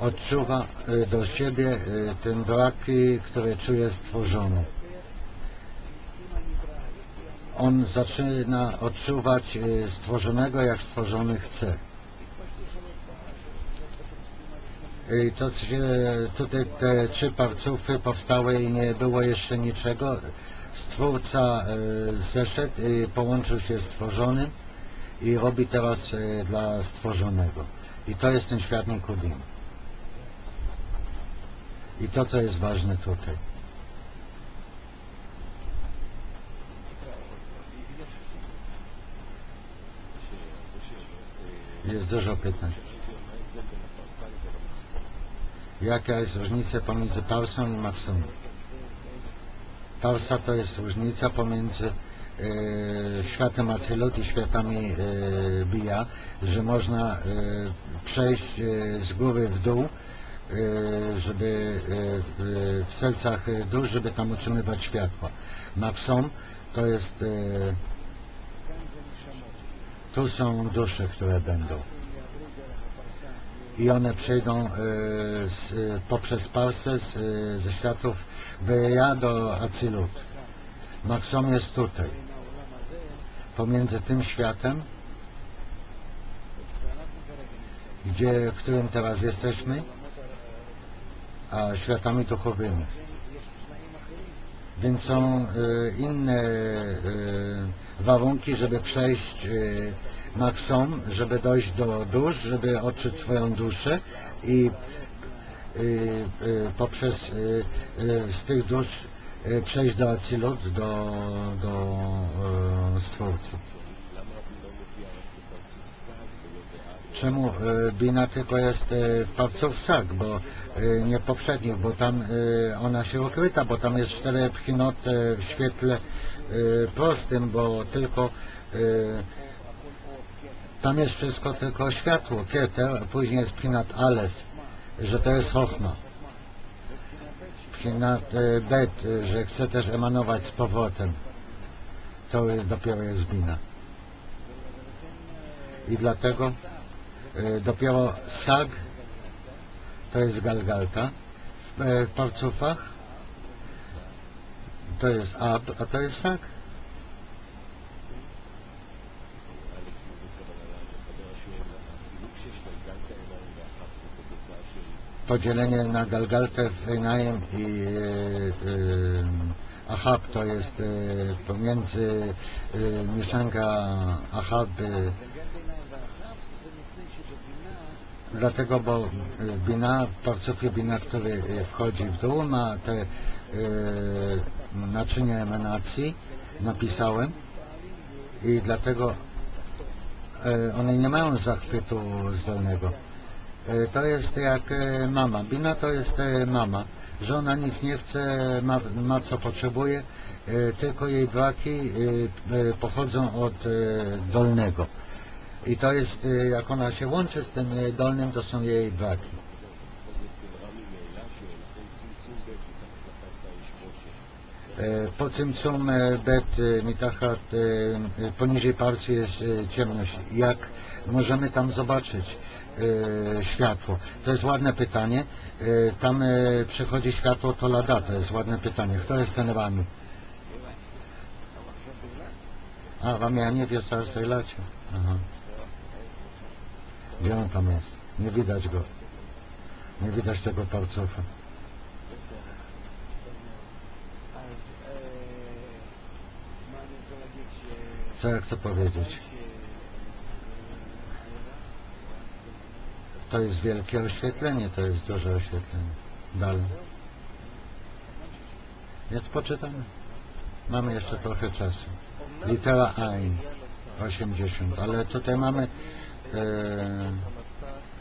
odczuwa y, do siebie y, ten brak, y, który czuje stworzony. On zaczyna odczuwać y, stworzonego, jak stworzony chce. I to się, tutaj te trzy parcufy powstały i nie było jeszcze niczego. Stwórca zeszedł połączył się z stworzonym i robi teraz dla stworzonego. I to jest ten świat Nikodim. I to, co jest ważne tutaj. Jest dużo pytań. Jaka jest różnica pomiędzy parsą i maksą? Parsa to jest różnica pomiędzy e, światem Acylut i światami e, Bija, że można e, przejść e, z góry w dół, żeby e, w, sercach dusz, żeby tam utrzymywać światła. Maksą to jest e, tu są dusze, które będą. I one przejdą z, poprzez Parsę z, ze światów Beja do Acylut. Maksom jest tutaj. Pomiędzy tym światem, gdzie, w którym teraz jesteśmy, a światami duchowymi. Więc są e, inne e, warunki, żeby przejść e, Maksom, żeby dojść do dusz, żeby odczuć swoją duszę i y, y, poprzez y, y, z tych dusz y, przejść do Acilut, do, do y, Stwórcy. Czemu Bina tylko jest y, w parcówcach, bo y, nie poprzednich, bo tam ona się ukryta, bo tam jest cztery pchinot w świetle prostym, bo tylko tam jest wszystko tylko światło, kieter, później jest Pchinat Alef, że to jest Chochma. Pchinat e, Bet, e, że chce też emanować z powrotem. To dopiero jest Bina. I dlatego e, dopiero Sag to jest Galgalta w, e, w parcufach. To jest Ab, a to jest Sag. podzielenie na Galgaltę, Einaim i e, e, Ahab to jest e, pomiędzy e, mieszanka Ahab e, dlatego, bo e, Bina, w parcufie Bina, który e, wchodzi w dół ma te e, naczynia emanacji napisałem i dlatego e, one nie mają zachwytu zdolnego. E, To jest jak e, mama. Bina to jest e, mama. Żona nic nie chce, ma, ma co potrzebuje, e, tylko jej braki e, e, pochodzą od e, dolnego. I to jest, e, jak ona się łączy z tym e, dolnym, to są jej braki. E, Po Cymcum e, Bet e, Mitachat poniżej parcji jest ciemność. Jak możemy tam zobaczyć światło? To jest ładne pytanie. Tam przechodzi światło to lada, to jest ładne pytanie. Kto jest ten Rami? A, Rami, a nie wiesz, co jest lacie. Aha. Gdzie on tam jest? Nie widać go. Nie widać tego parcofa. Co ja chcę powiedzieć? To jest wielkie oświetlenie, to jest duże oświetlenie. Dalej. Więc poczytamy. Mamy jeszcze trochę czasu. Litera Ein 80, ale tutaj mamy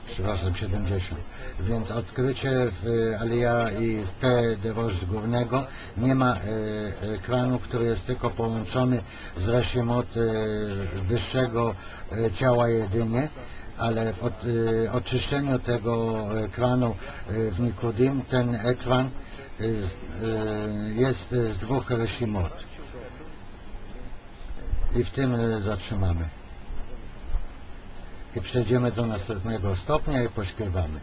przepraszam, 70. Więc odkrycie w Alia i w P dewoż górnego nie ma e, ekranu, który jest tylko połączony z Rashimot e, wyższego e, ciała jedynie, ale w od, e, oczyszczeniu tego ekranu e, w Nikodim ten ekran e, e, jest z dwóch Rashimot. I w tym e, zatrzymamy. I przejdziemy do następnego stopnia i pośpiewamy.